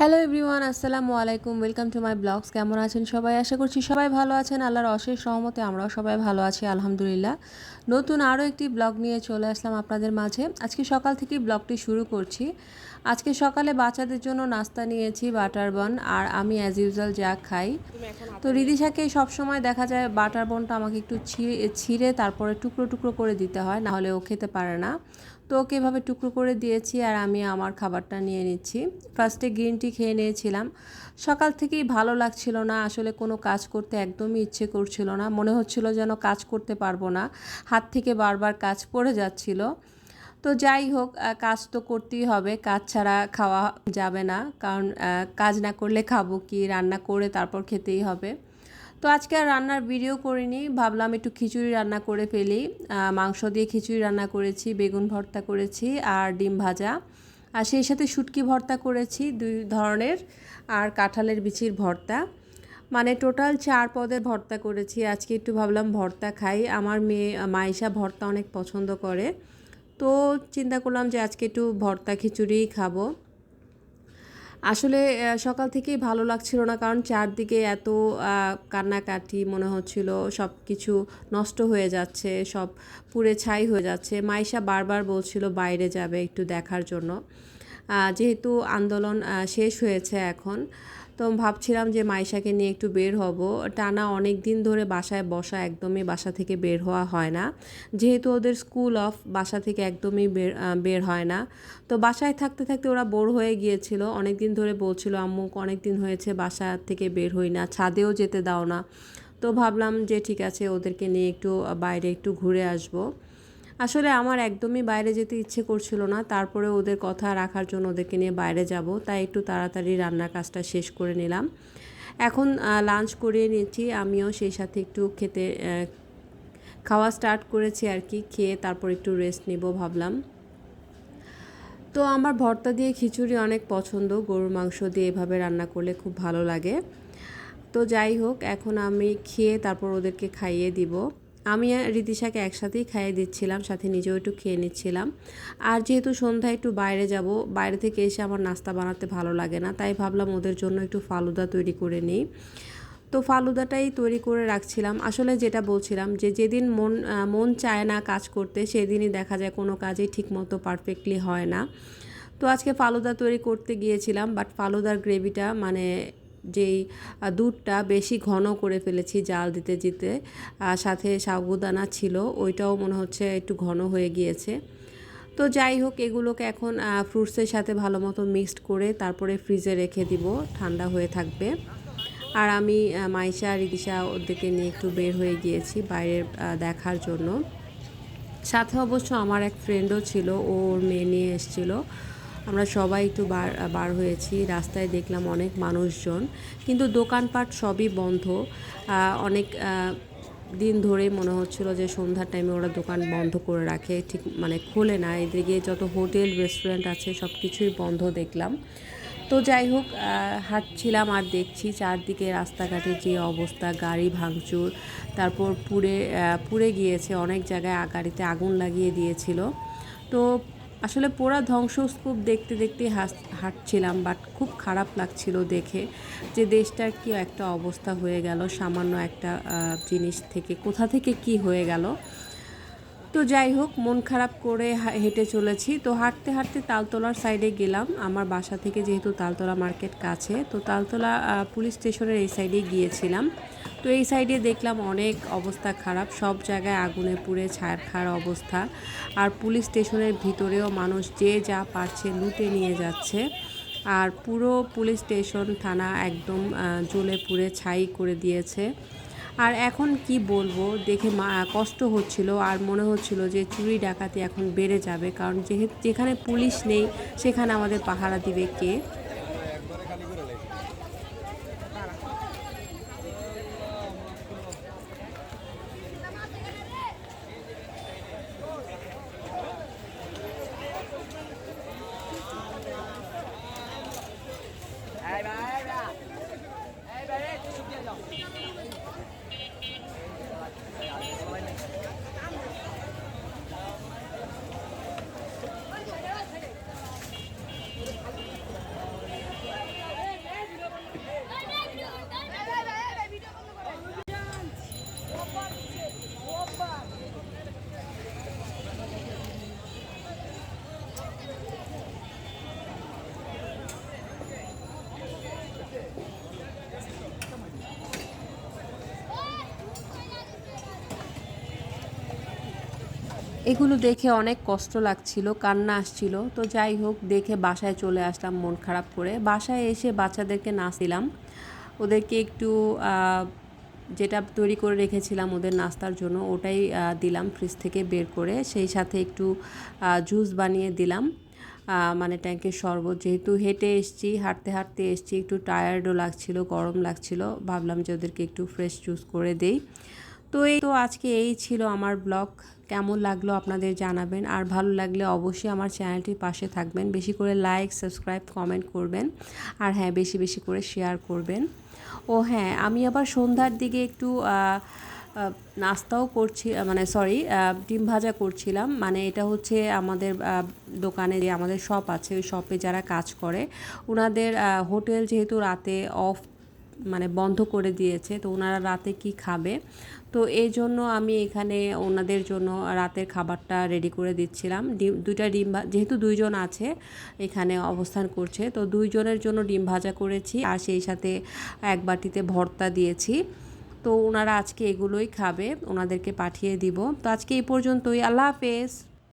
Hello everyone আসসালামু আলাইকুম welcome to my blogs কেমন আছেন সবাই? আশা করছি সবাই ভালো আছেন। আল্লাহর অশেষ সহমতে আমরাও সবাই ভালো আছি, আলহামদুলিল্লাহ। নতুন আরও একটি ব্লগ নিয়ে চলে আসলাম আপনাদের মাঝে। আজকে সকাল থেকেই ব্লগটি শুরু করছি। আজকে সকালে বাচ্চাদের জন্য নাস্তা নিয়েছি, বাটার বন, আর আমি অ্যাজ ইউজুয়াল যা খাই। তো রিদিশাকে সবসময় দেখা যায় বাটার বনটা আমাকে একটু ছিঁড়ে ছিঁড়ে তারপরে টুকরো টুকরো করে দিতে হয়, না হলে ও খেতে পারে না। তো ওকে এভাবে টুকরো করে দিয়েছি আর আমি আমার খাবারটা নিয়ে নিচ্ছি। ফার্স্টে গ্রিন টি খেয়ে নিয়েছিলাম। সকাল থেকেই ভালো লাগছিল না, আসলে কোনো কাজ করতে একদমই ইচ্ছে করছিল না। মনে হচ্ছিল যেন কাজ করতে পারব না, হাত থেকে বারবার কাজ পড়ে যাচ্ছিল। তো যাই হোক কাজ তো করতেই হবে, কাজ ছাড়া খাওয়া যাবে না, কারণ কাজ না করলে খাব কি, রান্না করে তারপর খেতেই হবে। তো আজকে আর রান্নার ভিডিও করিনি। ভাবলাম একটু খিচুড়ি রান্না করে ফেলি। মাংস দিয়ে খিচুড়ি রান্না করেছি, বেগুন ভর্তা করেছি আর ডিম ভাজা। আর সেই সাথে শুটকি ভর্তা করেছি, দুই ধরনের, আর কাঁঠালের বিচির ভর্তা। মানে টোটাল চার পদের ভর্তা করেছি। আজকে একটু ভাবলাম ভর্তা খাই। আমার মেয়ে, মাইশা ভর্তা অনেক পছন্দ করে। তো চিন্তা করলাম যে আজকে একটু ভর্তা খিচুড়িই খাব। আসলে সকাল থেকেই ভালো লাগছিল না কারণ চারদিকে এত কান্নাকাটি মনে হচ্ছিল সব কিছু নষ্ট হয়ে যাচ্ছে, সব পুড়ে ছাই হয়ে যাচ্ছে। মাইশা বারবার বলছিল, বাইরে যাবে একটু দেখার জন্য। যেহেতু আন্দোলন শেষ হয়েছে এখন তো ভাবছিলাম যে মাইশাকে নিয়ে একটু বের হব। টানা অনেক দিন ধরে বাসায় বসা একদমই বাসা থেকে বের হওয়া হয় না। যেহেতু ওদের স্কুল অফ, বাসা থেকে একদমই বের বের হয় না। তো বাসায় থাকতে থাকতে ওরা বোর হয়ে গিয়েছিল। অনেক দিন ধরে বলছিল, আম্মু, অনেক দিন হয়েছে বাসা থেকে বের হই না, ছাদেও যেতে দাও না। তো ভাবলাম যে ঠিক আছে, ওদেরকে নিয়ে একটু বাইরে একটু ঘুরে আসব। আসলে আমার একদমই বাইরে যেতে ইচ্ছে করছিল না। তারপরে ওদের কথা রাখার জন্য ওদেরকে নিয়ে বাইরে যাব। তাই একটু তাড়াতাড়ি রান্নার কাজটা শেষ করে নিলাম। এখন লাঞ্চ করিয়ে নিয়েছি আমিও সেই সাথে একটু খেতে খাওয়া স্টার্ট করেছি আর কি। খেয়ে তারপর একটু রেস্ট নিব ভাবলাম। তো আমার ভর্তা দিয়ে খিচুড়ি অনেক পছন্দ। গরুর মাংস দিয়ে এভাবে রান্না করলে খুব ভালো লাগে। তো যাই হোক, এখন আমি খেয়ে তারপর ওদেরকে খাইয়ে দিব। আমি আর রীতিশাকে একসাথেই খাইয়ে দিচ্ছিলাম, সাথে নিজেও একটু খেয়ে নিচ্ছিলাম। আর যেহেতু সন্ধ্যায় একটু বাইরে যাব, বাইরে থেকে এসে আমার নাস্তা বানাতে ভালো লাগে না, তাই ভাবলাম ওদের জন্য একটু ফালুদা তৈরি করে নিই। তো ফালুদাটাই তৈরি করে রাখছিলাম। আসলে যেটা বলছিলাম যে, যেদিন মন মন চায় না কাজ করতে, সেদিনই দেখা যায় কোনো কাজই ঠিকমতো পারফেক্টলি হয় না। তো আজকে ফালুদা তৈরি করতে গিয়েছিলাম, বাট ফালুদার গ্রেভিটা মানে যেই দুধটা বেশি ঘন করে ফেলেছি জাল দিতে দিতে সাথে সাবুদানা ছিল, ওইটাও মনে হচ্ছে একটু ঘন হয়ে গিয়েছে। তো যাই হোক, এগুলোকে এখন ফ্রুটসের সাথে ভালো মতো মিক্সড করে তারপরে ফ্রিজে রেখে দিব, ঠান্ডা হয়ে থাকবে। আর আমি মাইশা রিদিশা ওদেরকে নিয়ে একটু বের হয়ে গিয়েছি বাইরের দেখার জন্য। সাথে অবশ্য আমার এক ফ্রেন্ডও ছিল ওর মেয়ে নিয়ে এসেছিল। আমরা সবাই একটু বার বার হয়েছি, রাস্তায় দেখলাম অনেক মানুষজন, কিন্তু দোকানপাট সবই বন্ধ। অনেক দিন ধরে মনে হচ্ছিল যে সন্ধ্যার টাইমে ওরা দোকান বন্ধ করে রাখে, ঠিক মানে খোলে না। এদিকে যত হোটেল রেস্টুরেন্ট আছে, সব কিছুই বন্ধ দেখলাম। তো যাই হোক হাঁটছিলাম আর দেখছি চারদিকে রাস্তাঘাটে যে অবস্থা, গাড়ি ভাঙচুর, তারপর পুড়ে পুড়ে গিয়েছে, অনেক জায়গায় গাড়িতে আগুন লাগিয়ে দিয়েছিল। তো আসলে পোড়া ধ্বংসস্তূপ দেখতে দেখতে হাস, হাঁটছিলাম বাট খুব খারাপ লাগছিল দেখে যে দেশটার কি একটা অবস্থা হয়ে গেল, সামান্য একটা জিনিস থেকে, কোথা থেকে কি হয়ে গেল। তো যাই হোক, মন খারাপ করে হেঁটে চলেছি। তো হাঁটতে হাঁটতে তালতলার সাইডে গেলাম। আমার বাসা থেকে যেহেতু তালতলা মার্কেট কাছে, তো তালতলা পুলিশ স্টেশনের এই সাইডে গিয়েছিলাম। তো এই সাইডে দেখলাম অনেক অবস্থা খারাপ। সব জায়গায় আগুনে পুড়ে ছায়ার খার অবস্থা। আর পুলিশ স্টেশনের ভিতরেও মানুষ যে যা পারছে লুটে নিয়ে যাচ্ছে। আর পুরো পুলিশ স্টেশন থানা একদম জ্বলে পুড়ে ছাই করে দিয়েছে। আর এখন কি বলব, দেখে মা কষ্ট হচ্ছিল আর মনে হচ্ছিল যে চুরি ডাকাতি এখন বেড়ে যাবে। কারণ যেহেতু যেখানে পুলিশ নেই, সেখানে আমাদের পাহারা দিবে কে? এগুলো দেখে অনেক কষ্ট লাগছিল, কান্না আসছিল। তো যাই হোক, দেখে বাসায় চলে আসলাম, মন খারাপ করে। বাসায় এসে বাচ্চাদেরকে নাচ দিলাম ওদেরকে একটু যেটা তৈরি করে রেখেছিলাম ওদের নাস্তার জন্য, ওটাই দিলাম ফ্রিজ থেকে বের করে। সেই সাথে একটু জুস বানিয়ে দিলাম। মানে ট্যাঙ্কের শরবত। যেহেতু হেঁটে এসছি, হাঁটতে হাঁটতে এসছি, একটু টায়ার্ডও লাগছিল, গরম লাগছিল। ভাবলাম যে ওদেরকে একটু ফ্রেশ জুস করে দেই। তো এই তো আজকে এই ছিল আমার ব্লগ। কেমন লাগল আপনাদের জানাবেন। আর ভালো লাগলে অবশ্যই আমার চ্যানেলটির পাশে থাকবেন। বেশি করে লাইক সাবস্ক্রাইব কমেন্ট করবেন। আর হ্যাঁ বেশি বেশি করে শেয়ার করবেন। ও হ্যাঁ আমি আবার সন্ধ্যার দিকে একটু নাস্তাও করছি মানে সরি ডিম ভাজা করছিলাম। মানে এটা হচ্ছে আমাদের দোকানে যে আমাদের শপ আছে, ওই শপে যারা কাজ করে ওনাদের হোটেল যেহেতু রাতে অফ মানে বন্ধ করে দিয়েছে, তো ওনারা রাতে কি খাবে? তো এই জন্য আমি এখানে ওনাদের জন্য রাতের খাবারটা রেডি করে দিচ্ছিলাম। ডিম, দুইটা ডিম যেহেতু দুইজন আছে, এখানে অবস্থান করছে, তো দুইজনের জন্য ডিম ভাজা করেছি আর সেই সাথে এক বাটিতে ভর্তা দিয়েছি। তো ওনারা আজকে এগুলোই খাবে, ওনাদেরকে পাঠিয়ে দিব। তো আজকে এই পর্যন্তই, আল্লাহ হাফেজ।